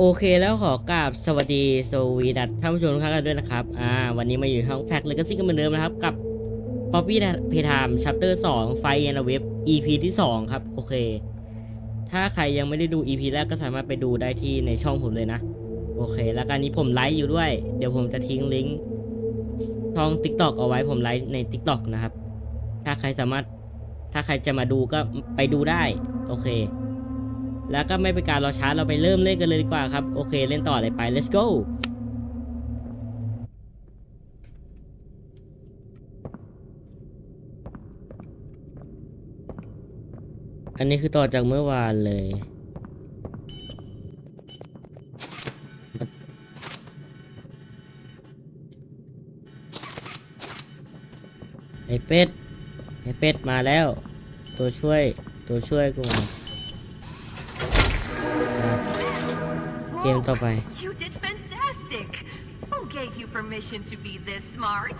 โอเคแล้วขอกราบสวัสดีสวีดัตท่านผู้ชมทุกท่านกันด้วยนะครับ อ่า วันนี้มาอยู่ช่องแฟกเลกซิกันเหมือนเดิมนะครับ กับ Poppy p a y Time Chapter 2ไฟเอ็นเว็บ EP ที่ 2 ครับ โอเค ถ้าใครยังไม่ได้ดู EP แรกก็สามารถไปดูได้ที่ในช่องผมเลยนะ โอเค แล้วการนี้ผมไลฟ์อยู่ด้วย เดี๋ยวผมจะทิ้งลิงก์ช่อง TikTok เอาไว้ผมไลฟ์ใน TikTok นะครับ ถ้าใครสามารถถ้าใครจะมาดูก็ไปดูได้ โอเค แล้วก็ไม่เป็นการรอช้าเราไปเริ่มเล่นกันเลยดีกว่าครับ โอเคเล่นต่อเลยไป let's go อันนี้คือต่อจากเมื่อวานเลย ไอเป็ด ไอเป็ดมาแล้ว ตัวช่วย ตัวช่วยกูมา Gameต่อไป You did fantastic! Who gave you permission to be this smart?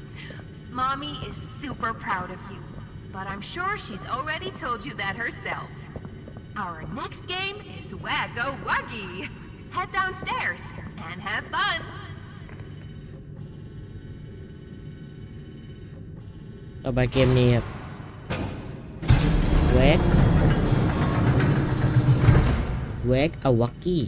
Mommy is super proud of you, but I'm sure she's already told you that herself. Our next game is Waggo Wuggy. Head downstairs and have fun. ต่อไปเกมนี้ครับเวกเวกอวักกี้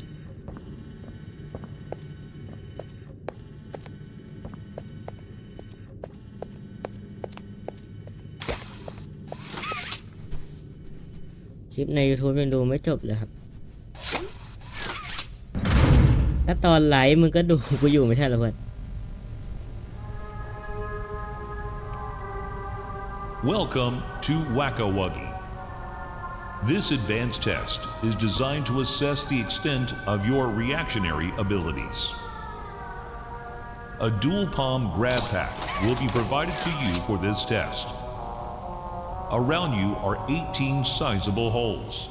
ลิปใน YouTube ยังดูไม่จบเลยครับ ถ้าตอนไลฟ์มึงก็ดูกูอยู่ไม่ใช่เหรอเพื่อน Welcome to Wacka Wuggy. This advanced test is designed to assess the extent of your reactionary abilities. A dual palm grab pack will be provided to you for this test. Around you are 18 sizable holes.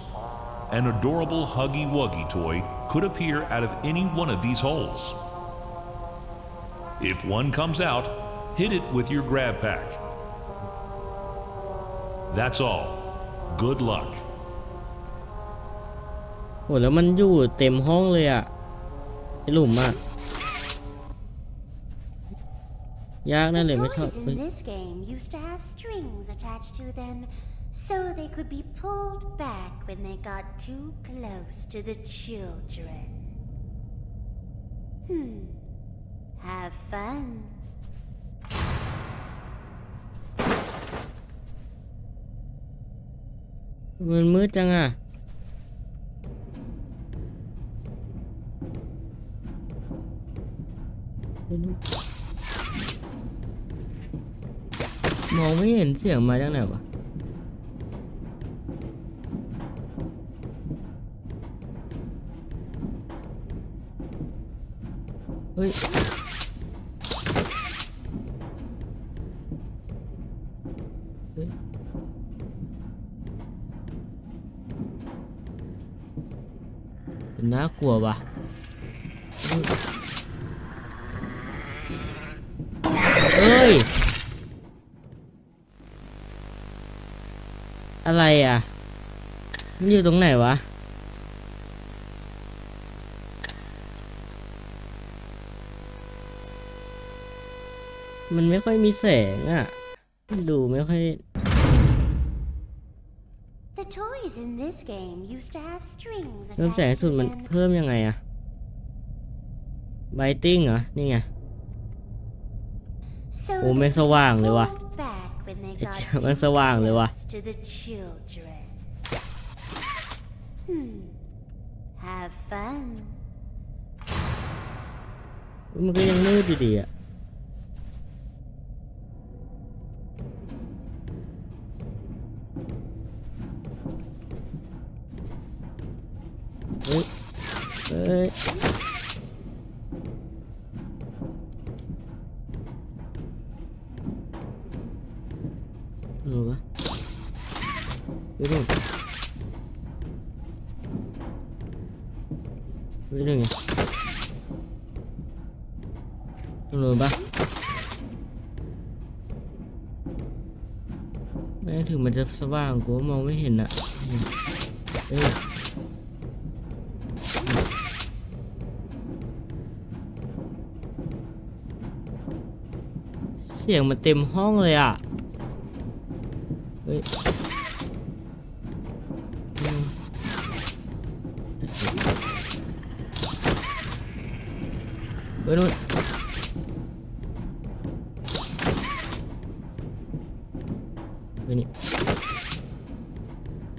An adorable Huggy Wuggy toy could appear out of any one of these holes. If one comes out, hit it with your grab pack. That's all. Good luck. โหแล้วมันอยู่เต็มห้องเลยอะไอหลุมอะ ยากแน่เลย The ไม่ชอบ toys เฮ้ย in this game used to have strings attached to them so they could be pulled back when they got too close to the children. Hmm. Have fun. มันมืดจังอ มองไม่เห็นเสียงมาจากไหนวะเฮ้ยเฮ้ยน่ากลัวว่ะเอ้ย อยู่ตรงไหนวะ มันไม่ค่อยมีแสงอะ ดูไม่ค่อย The toys in this game used to have strings เพิ่มแสง attached สุด to มัน them เพิ่มยังไงอะไบติ้งเหรอ นี่ไง so โอ้ they ไม่งสว่างเลยว่ะ pulled back when they ไอ้ got เจ้า too มันสว่างเลยว่ะ Have fun. มันก็ยังมืดอยู่ดีอะเฮ้ยเฮ้ยอะไรวะไป เรื่งไต้องรู้ปะแม้ถึงมันจะสว่างกูมองไม่เห็นอะเออเสียงมันเต็มห้องเลยอะ เฮ้ย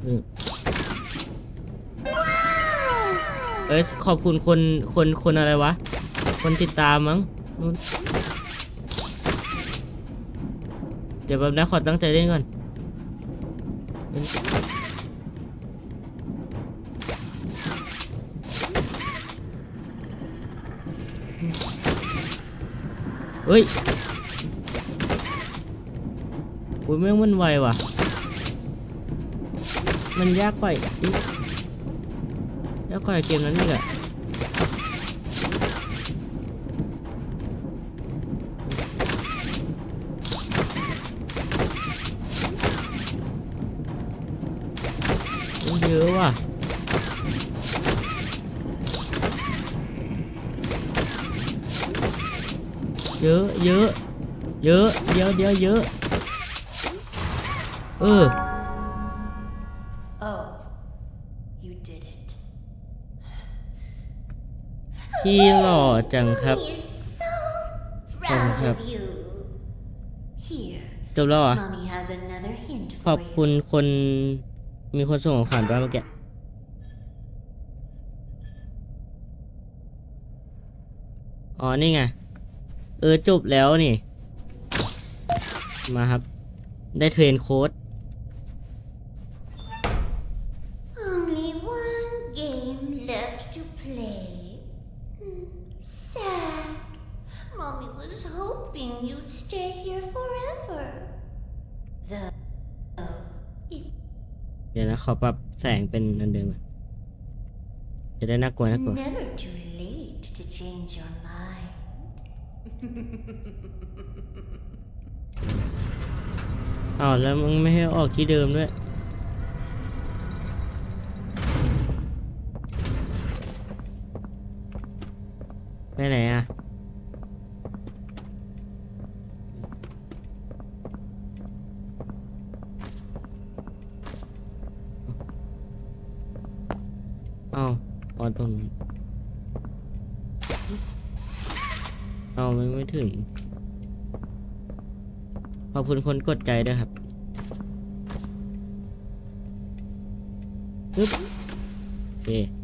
เฮ้ยเอ้ยขอบคุณคนคนคนอะไรวะ คนติดตามมั้งนู่นเดี๋ยวแบบนะขอตั้งใจเล่นก่อนเฮ้ยอุ้ยแม่งมันไวว่ะ มันยากกว่าอีกยากกว่าเกมนั้นอีกอะเยอะว่ะเยอะ เยอะ เยอะ เยอะเยอะเยอะ เออ พี่หล่อจังครับ Mommy is so Oh, proud yep. of you. Here, จบแล้วเหรอะ Mommy has another hint ขอบ for คุ you. ณคนมีคนส่งของขวัญไปเมื่อกี้ อ๋อ นี่ไง เออ จบแล้วนี่ มาครับ ได้เทรนโค้ด Only one game left to play. Hmm, Sad. Mommy was hoping you'd stay here forever. Though, it's เดี๋ยวนะขอปรับแสงเป็นอันเดิมก่อนจะได้น่ากลัวน่ากลัว never too late to change your mind. อ้าวแล้วมึงไม่ให้ออกที่เดิมด้วย ไปไหนอะเอาอ๋อตรงนี้นเอาไม่ไม่ถึง ขอบคุณคนกดใจด้วยครับปึ๊บโอเค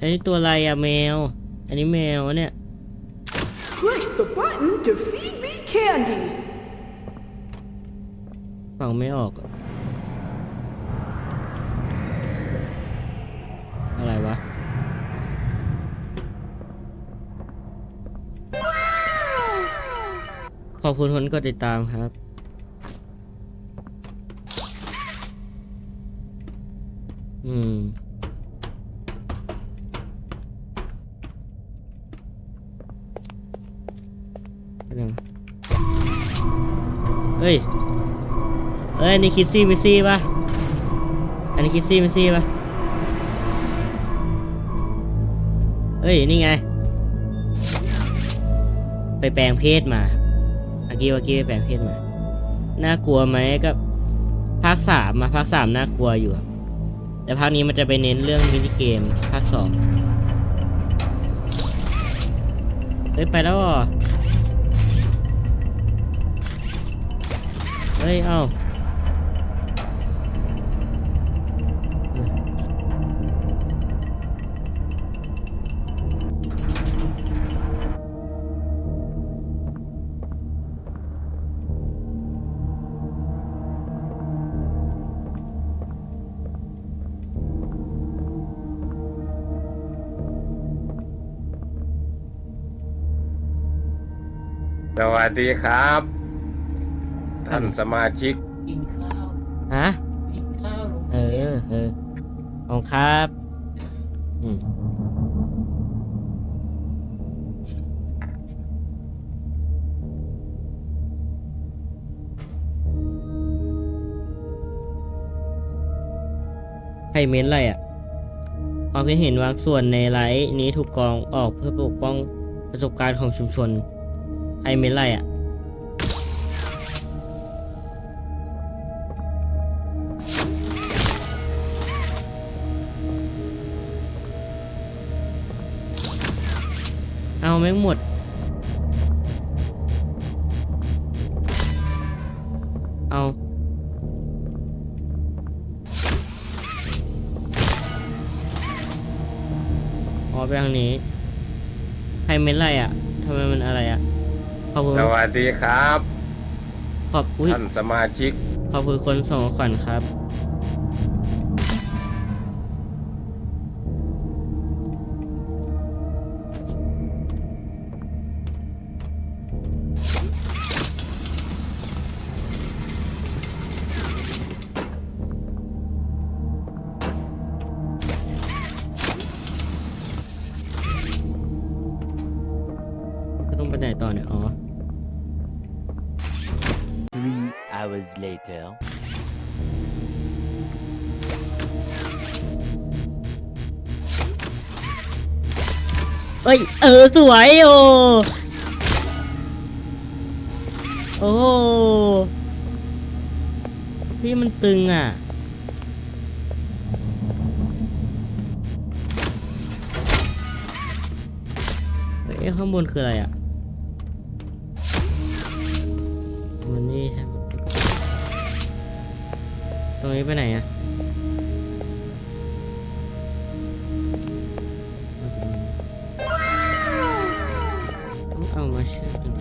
อันนี้ตัวอะไรอะแมว อันนี้แมวเนี่ย Click the button to feed me candy. ฟังไม่ออกอะอะไรวะ ขอบคุณคนกดติดตามครับ อืม เดี๋ยว เฮ้ยเอ้ยอันนี่คิสซี่มิสซี่ป่ะอันนี้คิสซี่มิสซี่ป่ะเอ้ย นี่ไง ไปแปลงเพศมาเมื่อกี้เมื่อกี้ไปแปลงเพศมา น่ากลัวไหมกับภาคสามมาภาคสามน่ากลัวอยู่ แต่ภาคนี้มันจะไปเน้นเรื่องมินิเกมภาคสองเฮ้ยไปแล้วเห เฮ้ย เอ้าสวัสดีครับ ท่านสมาชิกฮะเออเออขอบคุณครับอืมใครเม้นอะไรอะความคิดเห็นบางส่วนในไลฟ์นี้ถูกกรองออกเพื่อปกป้องประสบการณ์ของชุมชนไอเมนไรอะ เอาแม่งหมด เอาอ๋อไปทางนี้ใครเม้นอะไรอะทำไมมันอะไรอะ ขอบคุณ สวัสดีครับ ขอบอุ้ยท่านสมาชิก ขอบคุณคนส่งของขวัญครับ เออสวยโอ้โอ้โหพี่มันตึงอะเอ้ข้างบนคืออะไรอะมันนี่ใช่ไหมตรงนี้ไปไหนอะ เอามาเชื่อกัน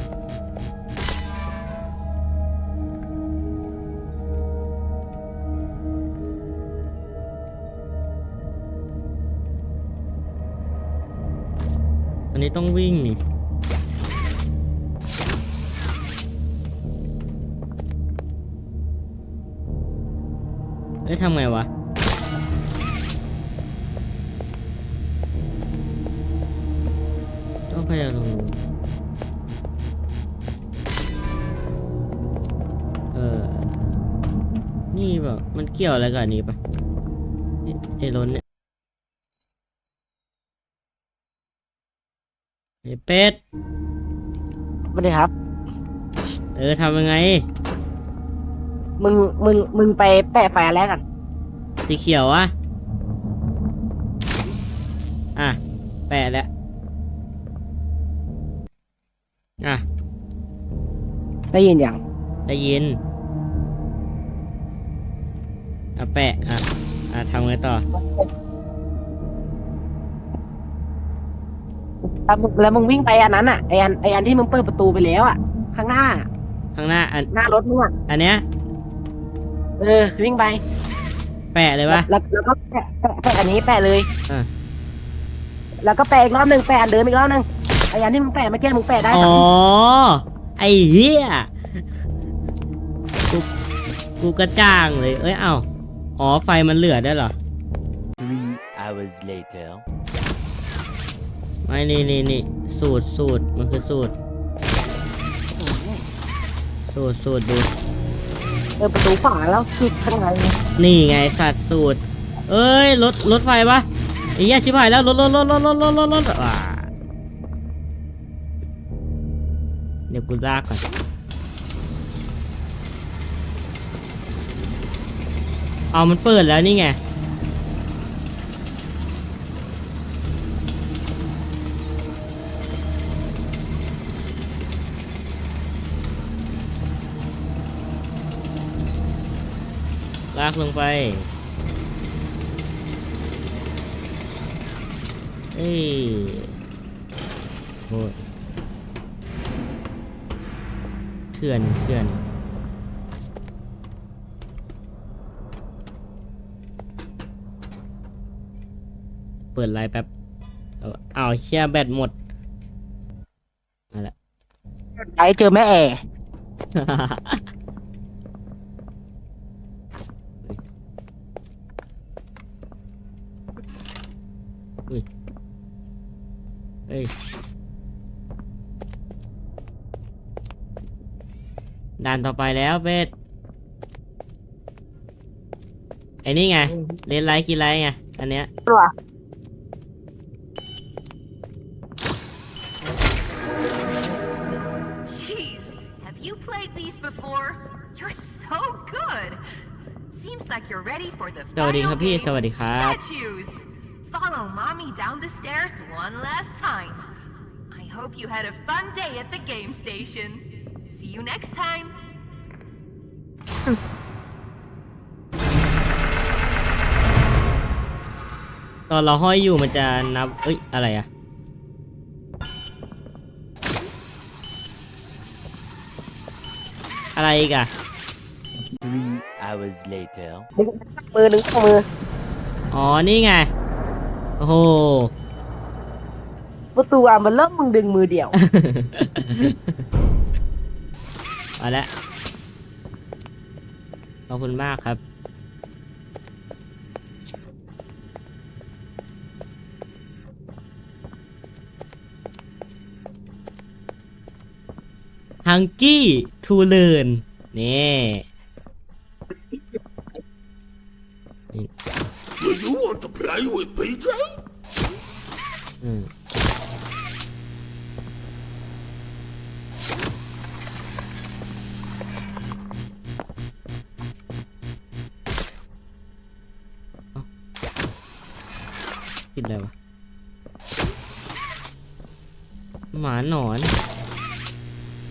อันนี้ต้องวิ่งนี่เอ้ยทำไงวะต้องพยายาม นี่แบบมันเกี่ยวอะไรกับอันนี้ปะไอ้ไอ้ล้นเนี่ยไอ้เป็ดสวัสดีครับ เออทำยังไง มึง มึง มึงไปแปะไฟอันแรกกันสีเขียวอะอะ แปะแล้ว อะ ได้ยินยังได้ยิน อะแปะอะอะทำไงต่อแล้วมึงแล้วมึงวิ่งไปอันนั้นอะไออันไออันที่มึงเปิดประตูไปแล้วอะ ข้างหน้า ข้างหน้าอันหน้ารถมึงอะอันเนี้ยเออวิ่งไป แปะเลยปะ แล้วแล้วก็แปะแปะแปะอันนี้แปะเลยอะ แล้วก็แปะอีกรอบหนึ่งแปะอันเดิมอีกรอบหนึ่งไออันที่มึงแปะเมื่อกี้มึงแปะได้อ๋อ ไอ้เหี้ยกูกูกระจ่างเลย เอ้ยเอ้า อ๋อ ไฟมันเหลือได้เหรอ Three hours later. ไม่นี่นี่นี่สูตรสูตรมันคือสูตร สูตรสูตรดู เออประตูฝาแล้วคลิกข้างในนี่ไงสัตว์สูตร เอ้ยรถรถไฟปะไอ้เหี้ยชิบหายแล้วรถรถรถรถรถรถรถรถอ่าเดี๋ยวกูลากก่อน เอามันเปิดแล้วนี่ไง ลากลงไป เอ้ยโอ้ยเถื่อนเถื่อน ปิดไลน์แป๊บเอาเอาเชียแบตหมดนั่นแหละไอเจอแม่แอร์เอ้ยด่านต่อไปแล้วเป็ดไอ้นี่ไง เลนไลท์กินไลท์ไง อันเนี้ย you're ready for the สวัสดีค final รับพี่ game, สวัสดีครับ statues. Follow mommy down the stairs one last time. I hope you had a fun day at the game station. See you next time. ตอนเราห้อยอยู่มันจะนับ เอ้ย อะไรอะอะไรอีกอะ Three hours later. มือหนึ่งข้อมืออ๋อ นี่ไง โอ้โห ประตูอะมันเริ่มมึงดึงมือเดียวเอาละขอบคุณมากครับ ฮังกี้ทูเลินนี่ Do You want to play with PJ? อืมเอ้าติดอะไรวะ หมาหนอน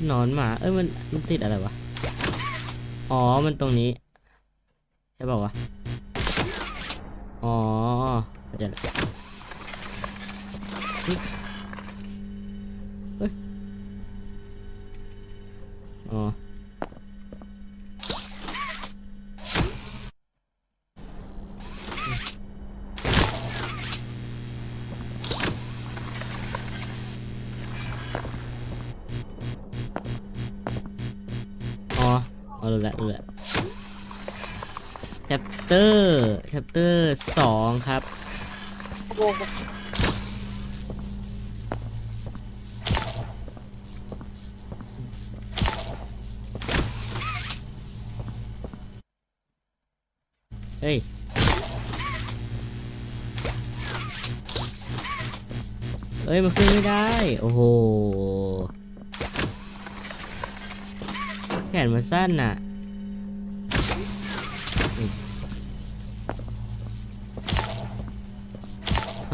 หนอนหมา เอ้ยมันมันติดอะไรวะ อ๋อ มันตรงนี้ ใช่ป่าวะ อ๋อเข้าใจละเฮ้ยเฮ้ยอ๋ออ๋อเอารู้ แล้วรู้แล้ว chapter chapter สองครับ เฮ้ย เฮ้ย มันขึ้นไม่ได้ โอ้โห แขนมันสั้นน่ะ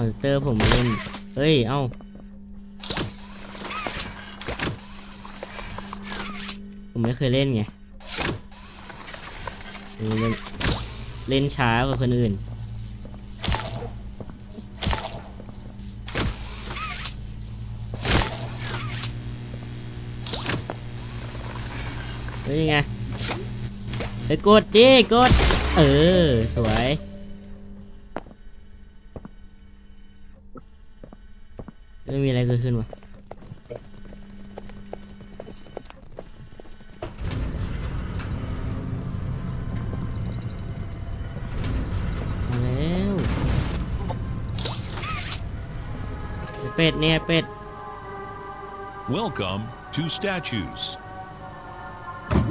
อนเตอร์ผมเล่น เฮ้ย เอ้า ผมไม่เคยเล่นไง เล่นเล่นช้ากว่าคนอื่น เฮ้ยยังไงเฮ้ยกดดิกด เออ สวย ไม่มีอะไรเกิดขึ้นวะมาแล้วเป็ดเนี่ยเป็ด Welcome to statues.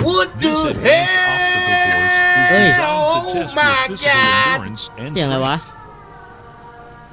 What This the advanced obstacle course is Hey. designed to Oh test my your physical God. endurance and เสียงอะไรวะ strength. The rules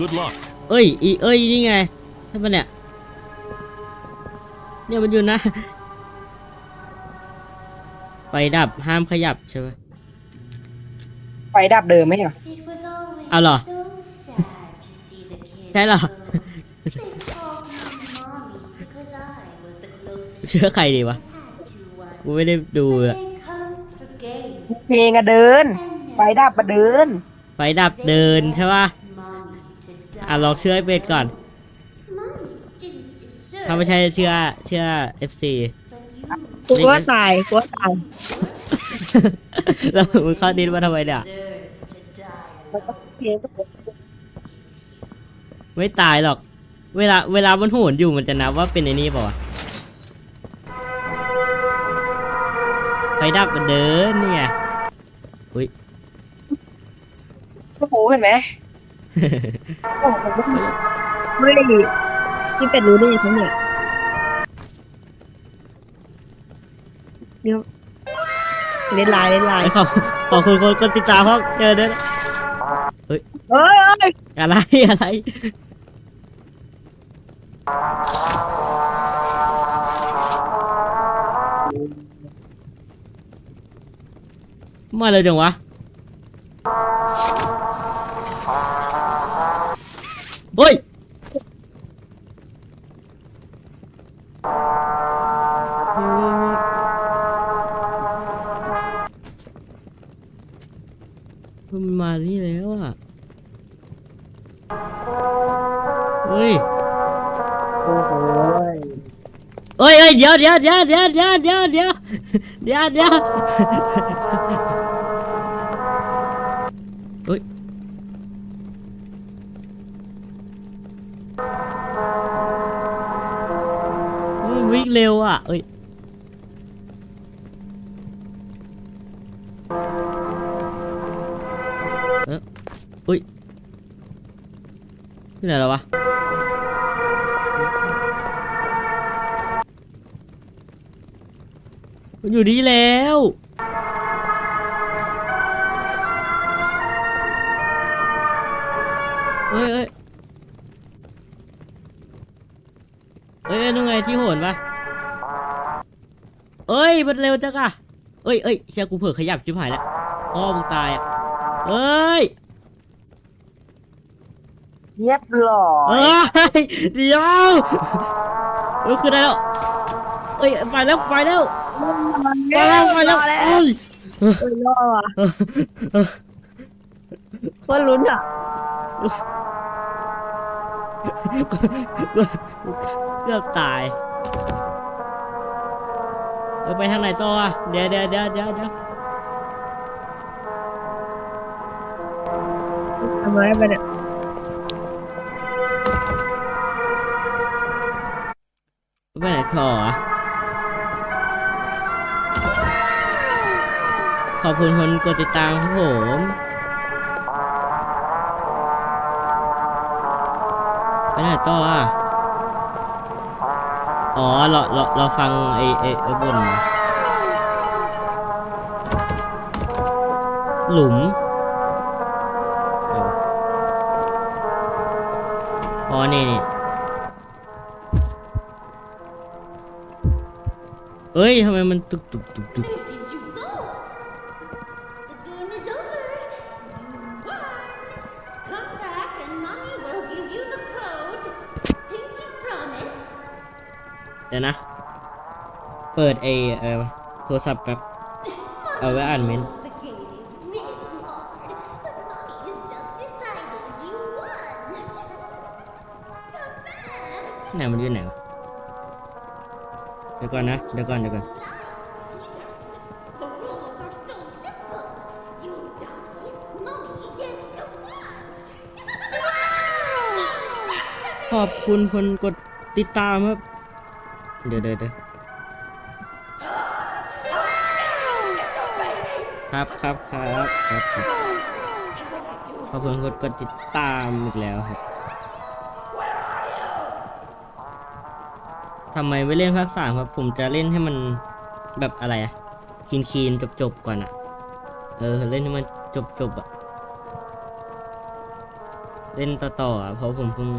Good luck. เอ้ย อีเอ้ย นี่ไง ใช่ปะเนี่ย เนี่ยมันอยู่นะ ไฟดับ ห้ามขยับใช่ปะไฟดับเดิมไหมอะ It was always Allah. so sad to see the kids. Thế là- go. They called me mommy because I was the closest เชื่อใครดีวะ I had to one. กูไม่ได้ดูเลย They come for games เพลงอะเดิน ไฟดับมาเดิน ไฟดับเดินใช่ปะ mommy to die. อะลองเชื่อไอ้เป็ดก่อน Mommy didn't deserve ถ้าไม่ใช่เชื่อเชื่อ FC but you กลัวตายกลัวตายแล้วมึงเข้าดิสมาทำไมเนี่ย deserves to die แล้วก็ alone. เพลงก็บอก It's you. ไม่ตายหรอก เวลาเวลามันโหนอยู่มันจะนับว่าเป็นไอ้นี่เปล่าวะไฟดับมันเดินเนี่ยอุ้ยโอ้โหเห็นไหม โอ้โหเฮ้ยพี่เป็ดรู้ได้ยังไงเนี่ยเดี๋ยวเล่นไลน์เล่นไลน์ขอบขอบคุณคนกดติดตามครับเจอเด้อเฮ้ยเฮ้ยอะไรอะไร มาเลยจังวะ เฮ้ย โอ้โหเอ้ยเอ้ยเดี๋ยวเดี๋ยวเดี๋ยวเดี๋ยวเดี๋ยวเดี๋ยวเดี๋ยวเดี๋ยวเดี๋ยวเฮ้ยเฮ้ยวิ่งเร็วอะเอ้ย ที่ไหนแล้ววะ มันอยู่นี่แล้ว เฮ้ยเฮ้ยเฮ้ยนู่นไงที่โหนปะเอ้ย มันเร็วจังอะเอ้ยเอ้ยเชียกูเผื่อขยับชิบหายแล้วพ่อมึงตายอะเอ้ย เรียบร้อยเอ้ยเดี๋ยวเออคือได้แล้วเอ้ยไปแล้วไปแล้วไปแล้วไปแล้วเอ้ยเฮ้ยรอดอะโคนลุ้นอะเกือบตายเออไปทางไหนต่ออะเดี๋ยวเดี๋ยวเดี๋ยวเดี๋ยวเดี๋ยวทำไมไปเนี่ย หนต่อขอบคุณคนกดติดตามครับผมไปไหนต่ออะ อ๋อ เรา เรา เราฟังไอ้ไอ้ไอ้บน หลุมอออ๋อ นี่นี่ เอ้ยทำไมมันตุกตุกตุกตุก Where did you go? The game is over. You won. Come back and mommy will give you the code. Pinky promise. เดี๋ยวนะ เปิดไอเออโทรศัพท์แป๊บเอาไว้อ่านเมนต์ The game is really hard, but mommy has just decided you won. Come back. ไหนมันอยู่ไหนวะเดี๋ยวก่อนนะ เดี๋ยวก่อน เดี๋ยวก่อน Light scissors. The rules are so simple. You die, mommy gets to watch. Come back to me. ขอบคุณคนกดติดตามครับ เดี๋ยวเดี๋ยวเดี๋ยวครับครับครับครับครับขอบคุณคนกดติดตามอีกแล้วครับ ทำไมไม่เล่นภาคสามครับ ผมจะเล่นให้มันแบบอะไรอะคีนคีนจบจบก่อนอะเออ เล่นให้มันจบจบอะเล่นต่อต่อเพราะผมเพิ่ง